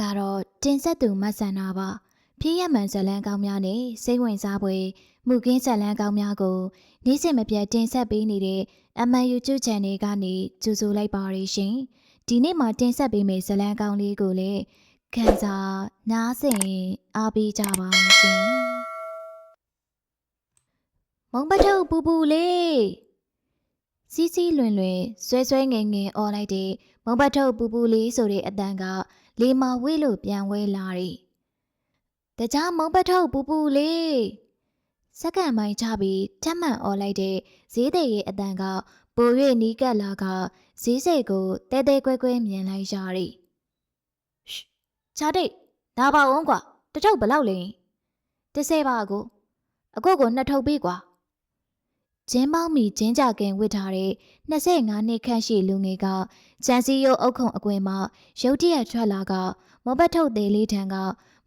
ကတော့တင်ဆက်သူမဆန္နာပါဖြည့်ရမှန်ဇတ်လန်းကောင်းများနဲ့စိတ်ဝင်စားဖွယ်မှုကင်းဇတ်လန်းကောင်းများကိုနေ့စဉ်မပြတ်တင်ဆက်ပေးနေတဲ့ MN YouTube Channel ကနေကြိုဆိုလိုက်ပါရရှင်ဒီနေ့မှာတင်ဆက်ပေးမယ့်ဇတ်လန်းကောင်းလေးကိုလည်းခံစားနားဆင်အားပေးကြပါအောင်ရှင်မုံပထုတ်ပူပူလေးစီးစီးလွင်လွင်ဆွဲဆွဲငင်ငင်អော်လိုက်တဲ့မုံပထုတ်ပူပူလေးဆိုတဲ့အတန်က လေမာဝေးလို့ပြန်ဝဲလာတယ်။တကြားမုံပထုတ်ပူပူလေးစက္ကန့်ပိုင်းချပြီးထပ်မံអော်လိုက်တဲ့ဈေးတဲ့ရဲ့အတန်ကပို၍နီးကပ်လာကဈေးစိတ်ကိုတဲတဲကွဲကွဲမြင်လိုက်ရတယ်။ရှ်ချားတိတ်ဒါပါအောင်ကွာတထုပ်ဘလောက်လဲ။တစ်ဆယ်ပါအကိုအကိုကိုနှစ်ထုပ်ပေးကွာ။ ဂျင်းပေါင်းမီဂျင်းကြကင်ဝစ်ထားတဲ့25နှစ်ခန့်ရှိလူငယ်ကဂျန်စီယိုအုတ်ခုံအကွင်မှာရုတ်တရက်ထွက်လာကမောဘတ်ထုတ်သေးလေးထံက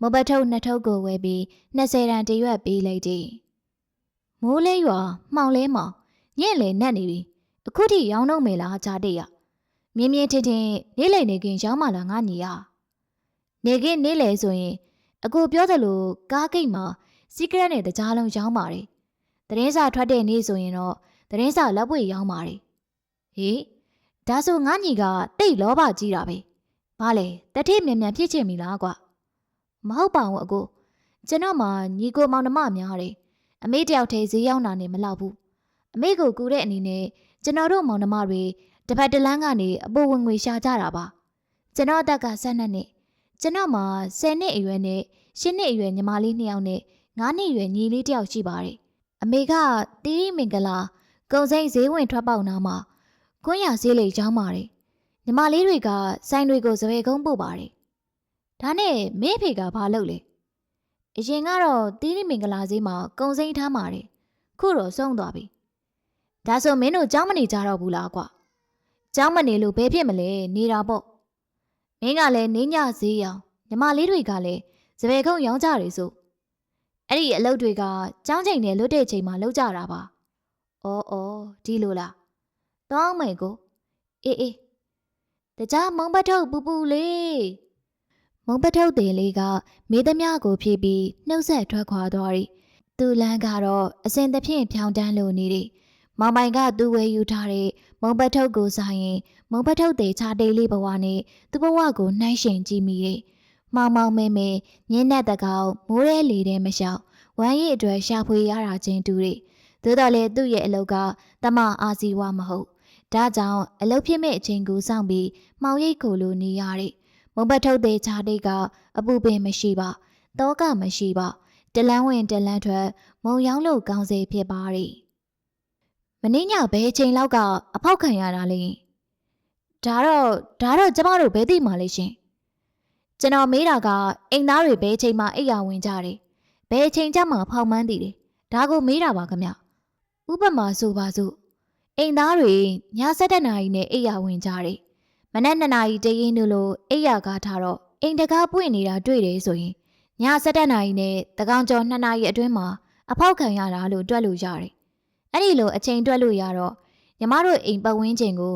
မောဘတ်ထုတ်နှစ်ထုပ်ကိုဝဲပြီး20ရန်တရွက်ပေးလိုက်တယ်။မိုးလေးရွာမှောင်လဲမှောင်ညင့်လေနဲ့နေပြီ။အခုထိရောင်းတော့မယ်လားဂျာတိတ်ရ။မြင်းမြင်းထင်းထင်းနေလေနေခင်ရောင်းမှလားငါညီရ။နေခင်နေလေဆိုရင်အကိုပြောသလိုကားကိတ်မှာစီကရက်နဲ့တကြားလုံးရောင်းပါတယ်။ သတင်းစာထွက်တဲ့နေ့ဆိုရင်တော့သတင်းစာလက်ပွေရောင်းပါတယ်။ဟေးဒါဆိုငါညီကတိတ်လောဘကြီးတာပဲ။ဘာလဲတတိမြန်မြန်ဖြစ်ချင်ပြီလားကွာ။မဟုတ်ပါဘူးအကို။ကျွန်တော်မှညီကိုမောင်နှမများတယ်။အမေတယောက်တည်းဈေးရောက်တာနဲ့မလောက်ဘူး။အမေကိုကူတဲ့အနေနဲ့ကျွန်တော်တို့မောင်နှမတွေတစ်ဖက်တစ်လမ်းကနေအပေါ်ဝင်ငွေရှာကြတာပါ။ကျွန်တော်အသက်က12နှစ်ကျွန်တော်မှ10နှစ်အရွယ်နဲ့10နှစ်အရွယ်ညီမလေးနှစ်ယောက်နဲ့9နှစ်အရွယ်ညီလေးတစ်ယောက်ရှိပါတယ်။ အမေကတီရီမင်္ဂလာကုံစိမ်းဈေးဝင်ထွက်ပေါက်နာမှာကွန်းရဈေးလေးကျောင်းပါတယ်ညီမလေးတွေကဆိုင်တွေကိုစပယ်ကုန်းပို့ပါတယ်ဒါနဲ့မင်းဖေကဘာလုပ်လဲအရင်ကတော့တီရီမင်္ဂလာဈေးမှာကုံစိမ်းထားပါတယ်ခုတော့ဆုံးသွားပြီဒါဆိုမင်းတို့ကျောင်းမနေကြတော့ဘူးလားကွာကျောင်းမနေလို့ဘယ်ဖြစ်မလဲနေတာပေါ့မင်းကလည်းနေညဈေးရောင်ညီမလေးတွေကလည်းစပယ်ကုန်းရောင်းကြတယ်ဆို အဲ့ဒီအလုပ်တွေကကျောင်းချိန်နဲ့လွတ်တဲ့ချိန်မှာလုပ်ကြတာပါ။အော်အော်ဒီလိုလား။တောင်းမယ်ကိုအေးအေးတကြားမုံပထုတ်ပူပူလေးမုံပထုတ်တယ်လေးကမေးသမျှကိုဖြေပြီးနှုတ်ဆက်ထွက်ခွာသွားသည်။သူ့လန်းကတော့အစဉ်သဖြင့်ဖြောင်းတန်းလိုနေသည်။မောင်ပိုင်ကသူ့ဝဲယူထားတဲ့မုံပထုတ်ကိုစားရင်မုံပထုတ်တဲ့ခြားတိတ်လေးဘဝနဲ့သူ့ဘဝကိုနှိုင်းရှင်ကြည့်မိတယ်။ မောင်မောင်မဲမဲညင်းတဲ့တကောင်မိုးရဲလေတဲ့မလျှောက်ဝမ်းရည်အတွက်ရှာဖွေရတာချင်းတူတယ်။သို့တော်လည်းသူ့ရဲ့အလုပ်ကတမအာစီဝမဟုတ်။ဒါကြောင့်အလုပ်ဖြစ်မဲ့အချိန်ကိုစောင့်ပြီးမှောင်ရိပ်ကိုလိုနေရတဲ့မုံဘတ်ထုတ်တဲ့ခြားတိတ်ကအပူပင်မရှိပါ။တောကမရှိပါ။တလန်းဝင်တလန်းထွက်မုံရောင်းလို့ကောင်းစေဖြစ်ပါရဲ့။မင်းညဘယ်အချိန်လောက်ကအဖောက်ခံရတာလဲ။ဒါတော့ဒါတော့ကျမတို့ဘယ်သိမှလဲရှင်။ ကျွန်တော်မေးတာကအိမ်သားတွေဘယ်အချိန်မှအိပ်ရဝင်ကြတယ်။ဘယ်အချိန်ကျမှဖောက်မှန်းတည်တယ်။ဒါကိုမေးတာပါခမ။ဥပမာဆိုပါစို့အိမ်သားတွေည7နာရီနဲ့အိပ်ရဝင်ကြတယ်။မနက်2နာရီတရင်တို့လိုအိပ်ရကားထားတော့အိမ်တကားပွင့်နေတာတွေ့တယ်ဆိုရင်ည7နာရီနဲ့တကောင်ကျော်2နာရီအတွင်းမှာအဖောက်ခံရတာလို့တွက်လို့ရတယ်။အဲ့ဒီလိုအချိန်တွက်လို့ရတော့ညီမတို့အိမ်ပတ်ဝန်းကျင်ကို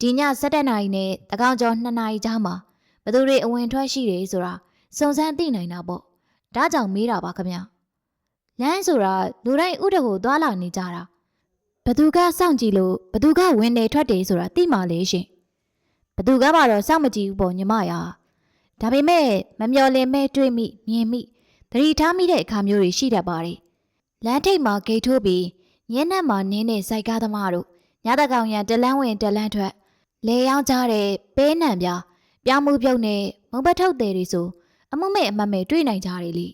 ဒီည7နာရီနဲ့တကောင်ကျော်2နာရီကြားမှာဘယ် သူတွေအဝင်ထွက်ရှိတယ်ဆိုတာစုံစမ်းသိနိုင်တာပေါ့။ဒါကြောင့်မေးတာပါခင်ဗျ။လမ်းဆိုတာလူတိုင်းဥဒဟိုသွားလာနေကြတာဘသူကစောင့်ကြည့်လို့ဘသူကဝင်နေထွက်တယ်ဆိုတာသိမှလေရှင်ဘသူကမှတော့စောင့်မကြည့်ဘူးပေါ့ညီမရာဒါပေမဲ့မမျော်လင့်မဲ့တွေ့မိမြင်မိသတိထားမိတဲ့အခါမျိုးတွေရှိတတ်ပါတယ်လမ်းထိပ်မှာဂိတ်ထိုးပြီးညနေမှာနင်းတဲ့စိုက်ကားသမားတို့ညတကောင်ရန်တလန်းဝင်တလန်းထွက်လေရောက်ကြတဲ့ပဲနံပြ ပြောင်းမှုပြုတ်နဲ့မုံပထုတ်တယ်တွေဆိုအမှုမဲ့အမတ်မဲ့တွေ့နိုင်ကြတယ်လေ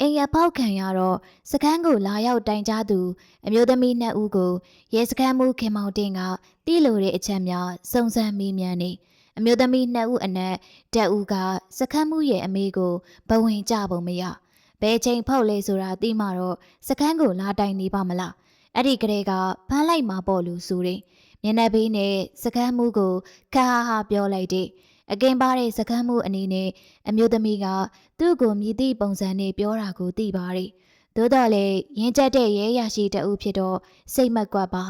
အိမ်ရပေါက်ခံရတော့စကန်းကိုလာရောက်တိုင်ကြားသူ အမျိုးသမီးနှစ်ဦးကိုရဲစခန်းမှုခင်မောင်တင်ကတီးလိုတဲ့အချက်များစုံစမ်းမေးမြန်းနေအမျိုးသမီးနှစ်ဦးအနက်တက်ဦးကစခန်းမှုရဲ့အမေကိုဘဝင်ကြပုံမရဘယ်ချိန်ဖောက်လဲဆိုတာသိမှတော့စခန်းကိုလာတိုင်နေပါမလားအဲ့ဒီကလေးကဖမ်းလိုက်မှာပေါ့လို့ဆိုတယ်မျက်နှာဘေးနဲ့စကမ်းမှုကိုခါဟာဟာပြောလိုက်တဲ့ အကင်ပါတဲ့စကမ်းမှုအနေနဲ့အမျိုးသမီးကသူ့ကိုမြည်သည့်ပုံစံနဲ့ပြောတာကိုသိပါတယ်။သို့တော်လည်းရင်းကျက်တဲ့ရဲရရှိတအုပ်ဖြစ်တော့စိတ်မကွက်ပါ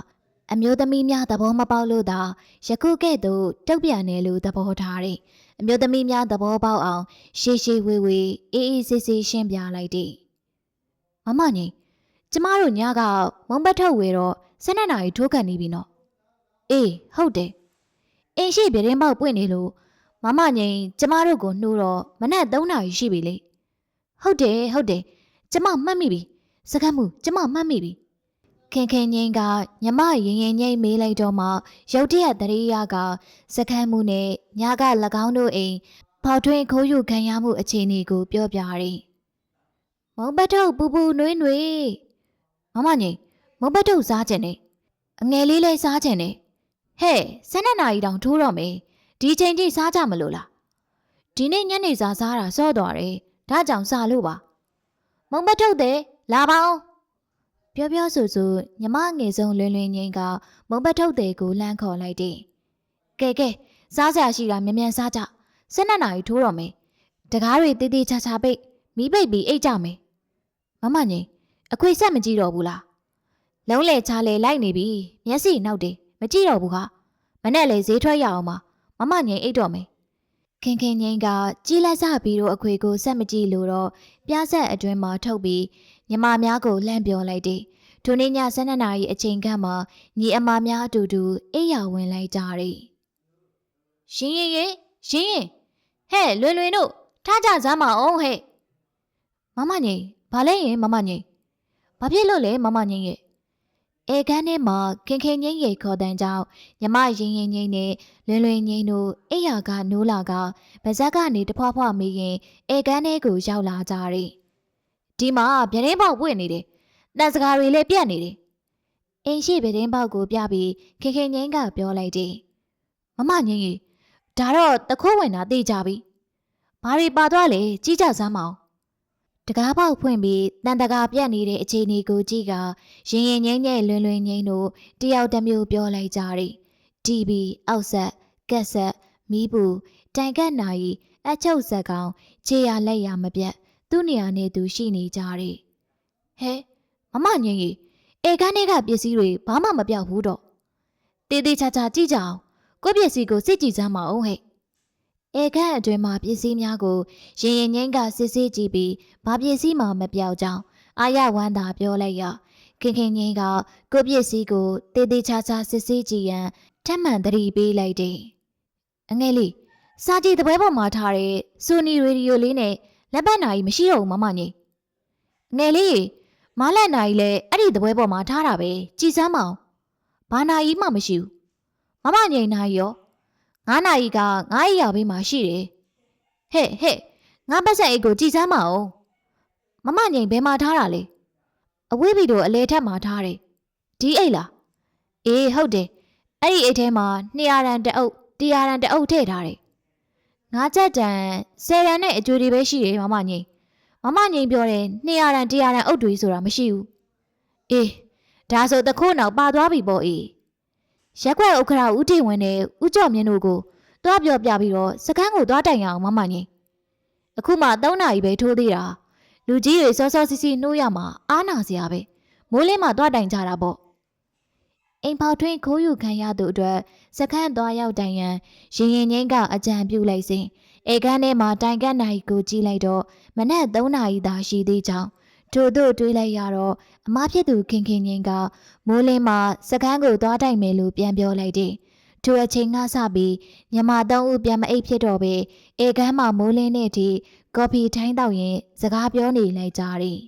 အမျိုးသမီးများသဘောမပေါက်လို့သာယခုကဲ့သို့တုတ်ပြန်တယ်လို့သဘောထားတယ်။အမျိုးသမီးများသဘောပေါက်အောင်ရှေးရှေးဝေးဝေးအေးအေးဆေးဆေးရှင်းပြလိုက်တယ်မမညီကျမတို့ညကမုံပတ်ထုတ်ဝေတော့၁၂နာရီထိုးကန်နေပြီနော်အေးဟုတ်တယ်အင်းရှိပြတင်းပေါက်ပွင့်နေလို့ မမငိန်ကျမတို့ကိုနှိုးတော့မနက်3နာရီရှိပြီလေဟုတ်တယ်ဟုတ်တယ်ကျမမှတ်မိပြီစကားမှုကျမမှတ်မိပြီခင်ခင်ငိန်ကညမရင်ရင်ငိမ့်မေးလိုက်တော့မှရုတ်တရက်တရေရကစကမ်းမှုနဲ့ညက၎င်းတို့အိမ်ဖောက်ထွင်းခိုးယူခံရမှုအခြေအနေကိုပြောပြရတယ်မုံပတ်ထုတ်ပူပူနွေးနွေးမမငိန်မုံပတ်ထုတ်စားခြင်းနဲ့အငယ်လေးလေးစားခြင်းနဲ့ဟဲ့၁၂နာရီတောင်ထိုးတော့မေ ဒီချိန်ထိစားကြမလို့လားဒီနေ့ညနေစာစားတာစော့သွားတယ်ဒါကြောင့်စားလို့ပါမုံပတ်ထုတ်တယ်လာပါအောင်ပြောပြောဆိုဆိုညမငယ်ဆုံးလွင်လွင်ငိမ့်ကမုံပတ်ထုတ်တယ်ကိုလှမ်းခေါ်လိုက်တယ်ကဲကဲစားစရာရှိတာမြန်မြန်စားကြ၁၂နာရီထိုးတော့မေတကားတွေတေးသေးချာချာပိတ်မိပိတ်ပြီးအိတ်ကြမေမမငိမ့်အခွေဆက်မကြည့်တော့ဘူးလားလုံးလေချာလေလိုက်နေပြီမျက်စိနောက်တယ်မကြည့်တော့ဘူးခမနဲ့လေဈေးထွက်ရအောင်ပါ မမငိမ့်အိတ်တော့မေခင်ခင်ငိမ့်ကကြီးလက်စပြီးတော့အခွေကိုဆက်မကြည့်လို့တော့ပြားဆက်အတွင်းမှာထုတ်ပြီးညီမများကိုလှမ်းပြောလိုက်တယ်ထိုနေ့ည12နာရီအချိန်ခန့်မှာညီအမများအတူတူအိယာဝင်လိုက်ကြတယ်ရှင်ရင်ရင်ရှင်ရင်ဟဲ့လွင်လွင်တို့ထားကြစမ်းမအောင်ဟဲ့မမငိမ့်ဘာလဲရင်မမငိမ့်ဘာဖြစ်လို့လဲမမငိမ့်ရဲ့ အဲကန်းထဲမှာခင်ခင်ငိမ့်ရဲ့ခေါ်တန်းကြောင့်ညမရင်ရင်ငိမ့်နဲ့လွင်လွင်ငိမ့်တို့အိယာကနိုးလာကဗဇက်ကနေတဖွားဖွားမေးရင်အဲကန်းထဲကိုရောက်လာကြတယ်ဒီမှာဗျင်းပေါက်ပွင့်နေတယ်တန်စကားတွေလည်းပြတ်နေတယ်အိမ်ရှိဗျင်းပေါက်ကိုပြပြီးခင်ခင်ငိမ့်ကပြောလိုက်တယ်မမငိမ့်ကြီးဒါတော့တခိုးဝင်တာသိကြပြီဘာတွေပါသွားလဲကြီးကြစမ်းမအောင် တကားပေါက်ဖွင့်ပြီးတန်တကာပြတ်နေတဲ့အခြေအနေကိုကြည့်ကရင်ရင်ငိမ့်ငိမ့်လွင်လွင်ငိမ့်တို့တယောက်တစ်မျိုးပြောလိုက်ကြတယ်တီဗီအောက်ဆက်ကက်ဆက်မီးပူတိုင်ကက်နာရီအချုပ်ဆက်ကောင်ခြေရလက်ရမပြတ်သူ့နေရာနဲ့သူရှိနေကြတယ်ဟဲမမငိမ့်ကြီးအေကန်းတွေကပစ္စည်းတွေဘာမှမပြောက်ဘူးတော့တေးသေးချာချာကြည့်ကြအောင်ကိုယ့်ပစ္စည်းကိုစစ်ကြည့်စမ်းမအောင်ဟဲ့ အေကန်းအတွင်မှာပစ္စည်းများကိုရင်ရင်ငိမ့်ကစစ်စစ်ကြည့်ပြီးဘာပစ္စည်းမှမပြောက်ကြောင်းအာရဝမ်းသာပြောလိုက်ရခင်ခင်ငိမ့်ကကိုယ့်ပစ္စည်းကိုတေးသေးချာချာစစ်စစ်ကြည့်ရန်ထက်မှန်သတိပေးလိုက်တယ်အငယ်လေးစာကြည့်တပွဲပေါ်မှာထားတဲ့ဆိုနီရေဒီယိုလေးနဲ့လက်ပတ်နာကြီးမရှိတော့ဘူးမမငိမ့်ငယ်လေးမလက်နာကြီးလည်းအဲ့ဒီတပွဲပေါ်မှာထားတာပဲကြည်စမ်းမအောင်ဘာနာကြီးမှမရှိဘူးမမငိမ့်နာကြီးရော ငါးနာရီကငါးရီရဘေးမှာရှိတယ်ဟဲ့ဟဲ့ငါပတ်ဆက်အိတ်ကိုကြည်စမ်းမအောင်မမငိမ့်ဘယ်မှာထားတာလဲအဝေးဘီတို့အလဲထက်မှာထားတယ်ဒီအိတ်လားအေးဟုတ်တယ်အဲ့ဒီအိတ်ထဲမှာ200ရန်တအုပ်100ရန်တအုပ်ထည့်ထားတယ်ငါချက်တန်10ရန်နဲ့အကျွေးတွေပဲရှိတယ်မမငိမ့်မမငိမ့်ပြောတယ်200ရန်100ရန်အုပ်တွေဆိုတာမရှိဘူးအေးဒါဆိုတခိုးနောက်ပါသွားပြီပေါ့အေး ရက်ွက်ဥက္ခရာဦးထေဝင်နဲ့ဦးကျော်မြင့်တို့ကိုတွားပြောပြပြီးတော့စကန်းကိုတွားတိုင်ရအောင်မမငိမ့်အခုမှ3နာရီပဲထိုးသေးတာလူကြီးတွေစောစောစီစီနှိုးရမှာအားနာစရာပဲမိုးလင်းမှတွားတိုင်ကြတာပေါ့အိမ်ပေါထွင်းခိုးယူခံရသူအတွက်စခန်းသွားရောက်တိုင်ရန်ရင်ရင်ငိမ့်ကအကြံပြုလိုက်စဉ်ဧကန်းထဲမှာတိုင်ကတ်နိုင်ကိုကြည့်လိုက်တော့မနက်3နာရီသာရှိသေးကြောင်း ထို့သို့တွေးလိုက်ရတော့အမဖြစ်သူခင်ခင်ငိမ့်ကမိုးလင်းမှာစကန်းကိုသွားတိုင်မယ်လို့ပြန်ပြောလိုက်တယ်။ထိုအချိန်ကစပြီးညမသုံးဦးပြန်မအိပ်ဖြစ်တော့ပဲဧကန်းမှာမိုးလင်းတဲ့အထိကော်ဖီထိုင်းတောက်ရင်စကားပြောနေလိုက်ကြတယ်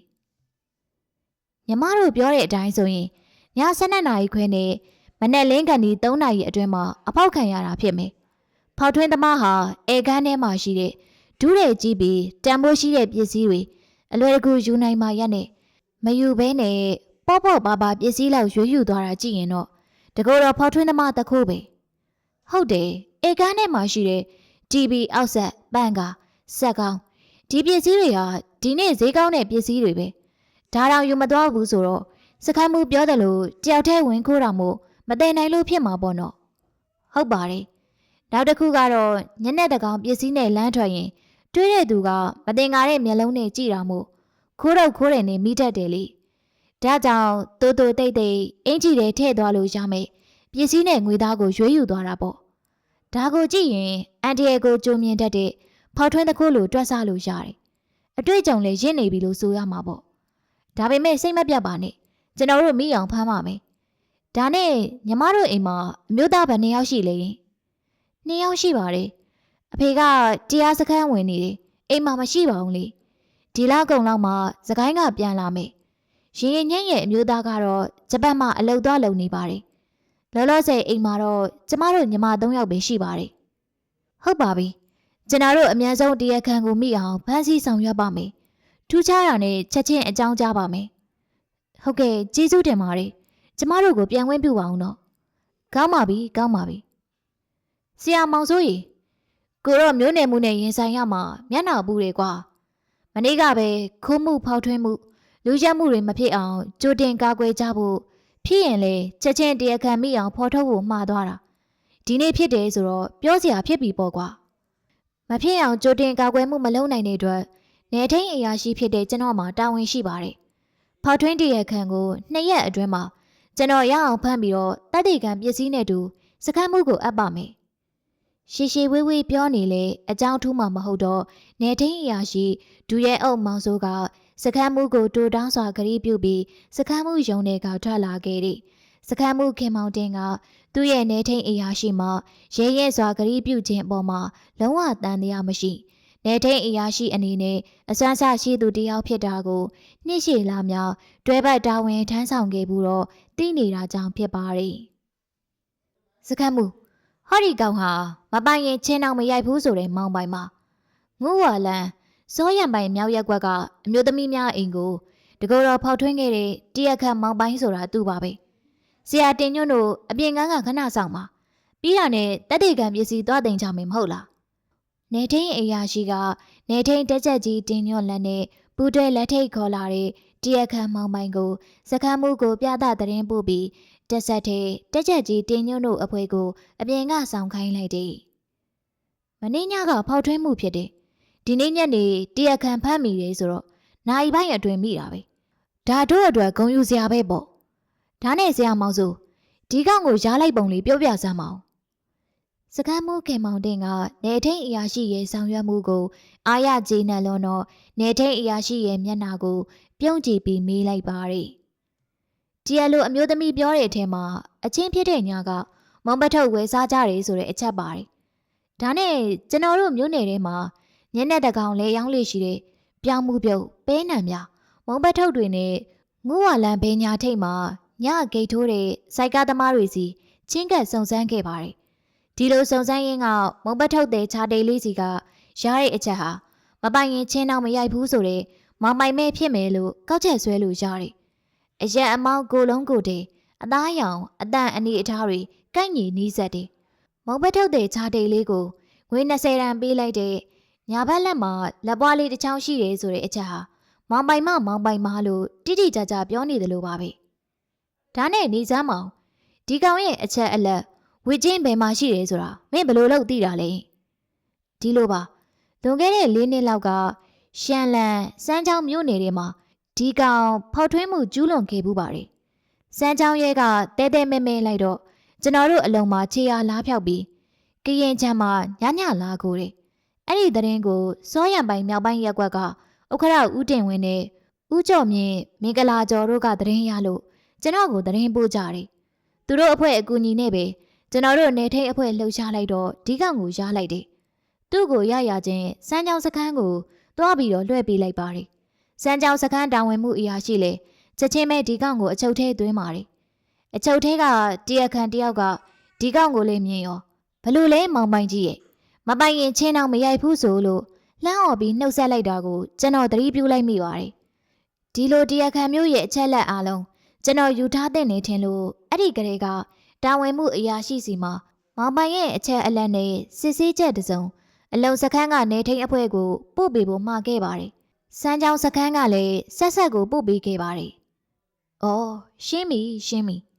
။ညမတို့ပြောတဲ့အတိုင်းဆိုရင်ည7နာရီခွဲနဲ့မနက်လင်းကန်ဒီ3နာရီအတွင်းမှာအဖောက်ခံရတာဖြစ်မယ်။ဖောက်ထွင်းသမားဟာဧကန်းထဲမှာရှိတဲ့ဒူးတွေကြီးပြီးတန်ဖိုးရှိတဲ့ပစ္စည်းတွေ အလွယ်တကူယူနိုင်မှရက်နဲ့မယူဘဲနဲ့ပေါ့ပေါ့ပါပါပစ္စည်းလောက်ရွေးယူသွားတာကြည့်ရင်တော့တကောတော့ဖောက်ထွင်းသမားတခိုးပဲဟုတ်တယ်ဧကန်းထဲမှာရှိတဲ့ TV အောက်ဆက်ပန်ကာဆက်ကောင်းဒီပစ္စည်းတွေဟာဒီနေ့ဈေးကောင်းတဲ့ပစ္စည်းတွေပဲဒါတောင်ယူမသွားဘူးဆိုတော့စခိုင်းမှုပြောတယ်လို့တယောက်တည်းဝင်ခိုးတာမို့မတည်နိုင်လို့ဖြစ်မှာပေါ့နော်ဟုတ်ပါတယ်နောက်တစ်ခုကတော့ညနေတကောင်ပစ္စည်းနဲ့လမ်းထွက်ရင် တွေးတဲ့သူကမတင်ကားတဲ့မျက်လုံးနဲ့ကြည့်တာမို့ခိုးတော့ခိုးတယ်နဲ့မိတတ်တယ်လေဒါကြောင့်တူတူတိတ်တိတ်အင်ကြီးတွေထည့်သွားလို့ရမယ်ပစ္စည်းနဲ့ငွေသားကိုရွေးယူသွားတာပေါ့ဒါကိုကြည့်ရင်အန်တီရဲ့ကိုကြိုမြင်တတ်တဲ့ဖောက်ထွင်းတစ်ခုလိုတွက်ဆလို့ရတယ်အတွေ့အကြုံလည်းရင့်နေပြီလို့ဆိုရမှာပေါ့ဒါပေမဲ့စိတ်မပြတ်ပါနဲ့ကျွန်တော်တို့မိအောင်ဖမ်းပါမယ်ဒါနဲ့ညီမတို့အိမ်မှာအမျိုးသားဘယ်နှစ်ယောက်ရှိလဲရင်နှစ်ယောက်ရှိပါတယ် အဖေကတရားစခန်းဝင်နေတယ်အိမ်မှာမရှိပါဘူးလေဒီလကုံလောက်မှစကိုင်းကပြန်လာမယ်ရင်ရင်ညံ့ရဲ့အမျိုးသားကတော့ဂျပန်မှာအလုပ်သွားလုပ်နေပါတယ်လောလောဆယ်အိမ်မှာတော့ကျမတို့ညီမ၃ယောက်ပဲရှိပါတယ်ဟုတ်ပါပြီကျွန်တော်တို့အများဆုံးတရားခံကိုမိအောင်ဖမ်းဆီးဆောင်ရွက်ပါမယ်ထူးခြားတာနဲ့ချက်ချင်းအကြောင်းကြားပါမယ်ဟုတ်ကဲ့ကျေးဇူးတင်ပါတယ်ကျမတို့ကိုပြန်ဝင်ပြပါအောင်တော့ကောင်းပါပြီကောင်းပါပြီဆရာမောင်စိုးရီ ကိုတော့မျိုးနယ်မှုနဲ့ရင်ဆိုင်ရမှာမျက်နှာပူတယ်ကွာမနေ့ကပဲခိုးမှုဖောက်ထွင်းမှုလူရက်မှုတွေမဖြစ်အောင်ကြိုတင်ကာကွယ်ကြဖို့ဖြစ်ရင်လေချက်ချင်းတရားခံမိအောင်ဖော်ထုတ်ဖို့မှားသွားတာဒီနေ့ဖြစ်တယ်ဆိုတော့ပြောစရာဖြစ်ပြီပေါ့ကွာမဖြစ်အောင်ကြိုတင်ကာကွယ်မှုမလုပ်နိုင်တဲ့အတွက်နေထိန်အရာရှိဖြစ်တဲ့ကျွန်တော်မှာတာဝန်ရှိပါတယ်ဖောက်ထွင်းတရားခံကိုနှစ်ရက်အတွင်းမှာကျွန်တော်ရအောင်ဖမ်းပြီးတော့တပ်တေကံပစ္စည်းနဲ့တူစခန်းမှုကိုအပ်ပါမယ် ရှေရှေဝေးဝေးပြောနေလေအကြောင်းထူးမှမဟုတ်တော့နေထိန်အရာရှိဒူရဲအုပ်မောင်စိုးကစခန်းမှုကိုတူတောင်းစွာဂရီးပြုပြီးစခန်းမှုယုံတွေကထွက်လာခဲ့သည်စခန်းမှုခင်မောင်တင်ကသူ့ရဲ့နေထိန်အရာရှိမှရဲရဲစွာဂရီးပြုခြင်းအပေါ်မှာလုံးဝတန်တရားမရှိနေထိန်အရာရှိအနေနဲ့အစွမ်းဆရှိသူတယောက်ဖြစ်တာကိုနှိရှိလာမြောက်တွဲဘက်တာဝန်ထမ်းဆောင်ခဲ့ဘူးတော့သိနေတာကြောင့်ဖြစ်ပါရဲ့စခန်းမှု ဟောဒီကောင်ဟာမပိုင်ရင်ချင်းအောင်မရိုက်ဘူးဆိုတဲ့မောင်ပိုင်မှာငူဝါလန်စောရံပိုင်မြောက်ရက်ကွက်ကအမျိုးသမီးများအိမ်ကိုတကောတော်ဖောက်ထွင်းခဲ့တဲ့တရက်ခတ်မောင်ပိုင်းဆိုတာသူ့ပါပဲဆရာတင်ညွန့်တို့အပြင်ကန်းကခဏဆောင်ပါပြီးတာနဲ့တက်တေကံပစ္စည်းသွားတင်ကြမယ်မဟုတ်လားနေထင်းအရာရှိကနေထင်းတက်ချက်ကြီးတင်ညွန့်လက်နဲ့ပူတွဲလက်ထိတ်ခေါ်လာတဲ့တရက်ခတ်မောင်ပိုင်းကိုစကမ်းမှုကိုပြသသတင်းပို့ပြီး တက်ဆက်တဲ့တက်ချက်ကြီးတင်ညွန့်တို့အဖွဲကိုအပြင်ကဆောင်ခိုင်းလိုက်တယ်မင်းညကဖောက်ထွင်းမှုဖြစ်တယ်ဒီနေ့ညနေတရခံဖမ်းမိတယ်ဆိုတော့နိုင်ပိုင်းအတွင်မိတာပဲဒါတို့အတွက်ဂုံယူစရာပဲပေါ့ဒါနဲ့ဆရာမောင်စုဒီကောင်ကိုရားလိုက်ပုံလေးပြောပြစမ်းမအောင်စကမ်းမှုခင်မောင်တင်ကနေထိန်အရာရှိရဲ့ဆောင်ရွက်မှုကိုအာရကျေနပ်လွန်တော့နေထိန်အရာရှိရဲ့မျက်နှာကိုပြုံးကြည့်ပြီးမေးလိုက်ပါရဲ့ တရားလိုအမျိုးသမီးပြောတဲ့အထက်မှာအချင်းဖြစ်တဲ့ညာကမုံပထုတ်ဝယ်စားကြတယ်ဆိုတဲ့အချက်ပါတယ်ဒါနဲ့ကျွန်တော်တို့မျိုးနယ်ထဲမှာညနေတကောင်လဲရောင်းလေရှိတဲ့ပြောင်းမှုပြုတ်ပဲနံများမုံပတ်ထုတ်တွေနဲ့ငူဝါလန်ဘေညာထိတ်မှာညဂိတ်ထိုးတဲ့စိုက်ကားသမားတွေစီချင်းကပ်စုံစမ်းခဲ့ပါတယ်ဒီလိုစုံစမ်းရင်းကမုံပတ်ထုတ်တဲ့ခြာတေးလေးစီကရတဲ့အချက်ဟာမပိုင်ရင်ချင်းတော့မရိုက်ဘူးဆိုတဲ့မောင်မိုင်မဲဖြစ်မယ်လို့ကောက်ချက်ဆွဲလို့ရတယ် အရက်အမောင်းကိုလုံးကိုတဲ့အသားရောင်အတန်အနေအထားတွေကိုက်ညီနီးစက်တယ်မုံပတ်ထုတ်တဲ့ခြာတေးလေးကိုငွေ20တန်ပေးလိုက်တဲ့ညာဘက်လက်မှာလက်ပွားလေးတစ်ချောင်းရှိတယ်ဆိုတဲ့အချက်ဟာမောင်ပိုင်မမောင်ပိုင်မလို့တိတိကျကျပြောနေတယ်လို့ပါပဲဒါနဲ့နေစမ်းမောင်ဒီကောင်ရဲ့အချက်အလက်ဝစ်ချင်းဘယ်မှာရှိတယ်ဆိုတာမင်းဘယ်လိုလုပ်သိတာလဲဒီလိုပါလွန်ခဲ့တဲ့၄နှစ်လောက်ကရှန်လန်စမ်းချောင်းမြို့နယ်ထဲမှာ ဒီကောင်ဖောက်ထွင်းမှုကျူးလွန်ခဲ့ဘူးပါတယ်စမ်းချောင်းရဲကတဲတဲမဲမဲလိုက်တော့ကျွန်တော်တို့အလုံးမှာခြေအားလားဖြောက်ပြီးကရင်ချမ်းမှာညညလာကိုတဲ့အဲ့ဒီသတင်းကိုစောရံပိုင်မြောက်ပိုင်းရက်ကွက်ကဥခရဦးတင်ဝင်းနဲ့ဦးကျော်မြင့်မင်္ဂလာကျော်တို့ကသတင်းရလို့ကျွန်တော်ကိုသတင်းပို့ကြတယ်။သူတို့အဖွဲ့အကူအညီနဲ့ပဲကျွန်တော်တို့နေထိတ်အဖွဲ့လှုပ်ရှားလိုက်တော့ဒီကောင်ကိုရလိုက်တယ်။သူ့ကိုရရချင်းစမ်းကြောင်စခန်းကိုသွားပြီးတော့လွှဲပေးလိုက်ပါတယ်။ စမ်းကြောင်စခန်းတာဝန်မှုအရာရှိလေချက်ချင်းပဲဒီကောင်ကိုအချုပ်ထဲသွင်းပါတယ်။အချုပ်ထဲကတရခန်တယောက်ကဒီကောင်ကိုလေမြင်ရောဘလို့လဲမောင်ပိုင်ကြီးရဲ့မပိုင်ရင်ချင်းအောင်မရိုက်ဘူးဆိုလို့လှမ်းអော်ပြီးနှုတ်ဆက်လိုက်တာကိုကျွန်တော်သတိပြုလိုက်မိပါတယ်။ဒီလိုတရားခံမျိုးရဲ့အချက်လက်အားလုံးကျွန်တော်ယူထားတဲ့နေထင်လို့အဲ့ဒီကလေးကတာဝန်မှုအရာရှိစီမှာမောင်ပိုင်ရဲ့အချက်အလက်နဲ့စစ်ဆေးချက်တစုံအလုံစခန်းကနေထိန်အဖွဲ့ကိုပို့ပေးဖို့မှာခဲ့ပါတယ်။ စမ်းကြောင်စခန်းကလည်းဆက်ဆက်ကိုပို့ပေးခဲ့ပါတယ်။အော်ရှင်းပြီရှင်းပြီ။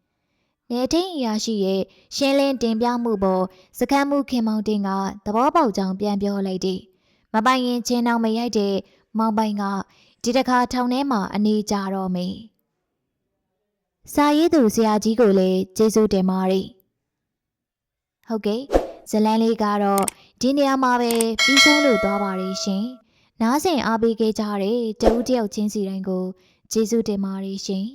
နေထိန်အရာရှိရဲ့ရှင်းလင်းတင်ပြမှုပေါ်စကမ်းမှုခင်မောင်တင်ကသဘောပေါက်ကြောင်းပြန်ပြောလိုက်သည်မပိုင်ရင်ချင်းအောင်မရိုက်တဲ့မောင်ပိုင်ကဒီတခါထောင်ထဲမှာအနေကြတော့မေစာရေးသူဆရာကြီးကိုလည်းကျေးဇူးတင်ပါတယ်ဟုတ်ကဲ့ဇလန်းလေးကတော့ဒီနေရာမှာပဲပြီးဆုံးလို့သွားပါရရှင် နားဆင်အားပေးခဲ့ကြတဲ့တဦးတယောက်ချင်းစီတိုင်းကိုကျေးဇူးတင်ပါတယ်ရှင်